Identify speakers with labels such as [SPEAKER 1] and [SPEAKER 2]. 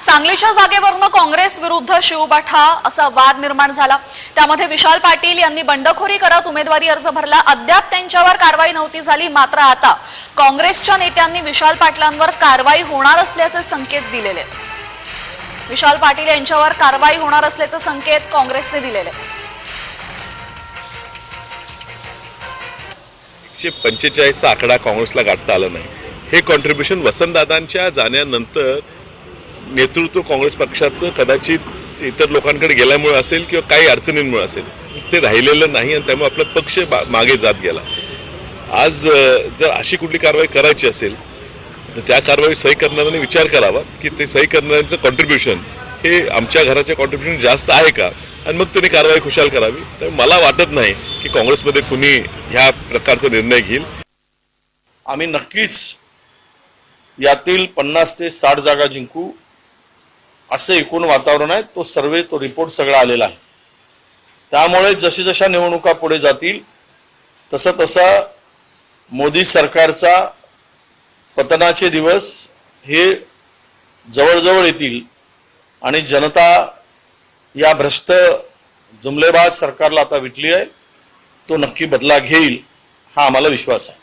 [SPEAKER 1] सांगलीच्या जागेवरनं काँग्रेस विरुद्ध शिवबाठा असा वाद निर्माण झाला. त्यामध्ये विशाल पाटील यांनी बंडखोरी करत उमेदवारी अर्ज भरला. अद्याप त्यांच्यावर कारवाई नव्हती झाली मात्र आता काँग्रेसच्या नेत्यांनी विशाल पाटलांवर कारवाई होणार असल्याचे संकेत दिलेले आहेत. विशाल पाटील यांच्यावर कारवाई होणार असल्याचे संकेत काँग्रेसने दिलेले
[SPEAKER 2] एकशे पंचेचाळीसचा आकडा काँग्रेसला गाठता आला नाही. हे कॉन्ट्रीब्युशन वसंतदादांच्या जाण्यानंतर नेतृत्व काँग्रेस पक्षाचं कदाचित इतर लोकांकडे गेल्यामुळे असेल किंवा काही अडचणींमुळे असेल ते राहिलेलं नाही आणि त्यामुळे आपला पक्ष मागे जात गेला. आज जर अशी कुठली कारवाई करायची असेल तर त्या कारवाई सही करणाऱ्यांनी विचार करावा की ते सही करणाऱ्यांचं कॉन्ट्रीब्युशन हे आमच्या घराचे कॉन्ट्रीब्युशन जास्त आहे का? आणि मग त्यांनी कारवाई खुशाल करावी. तर मला वाटत नाही की काँग्रेसमध्ये कुणी ह्या प्रकारचा निर्णय घेईल.
[SPEAKER 3] आम्ही नक्कीच यातील पन्नास ते साठ जागा जिंकू. असं एकूण वातावरण आहे तो सर्वे तो रिपोर्ट सगळा आलेला आहे. त्यामुळे जशी जशा निवडणुका पुढे जातील तसं तसा मोदी सरकारचा पतनाचे दिवस हे जवळजवळ येतील आणि जनता या भ्रष्ट जुमलेबाज सरकारला आता विटली आहे तो नक्की बदला घेईल हा आम्हाला विश्वास आहे.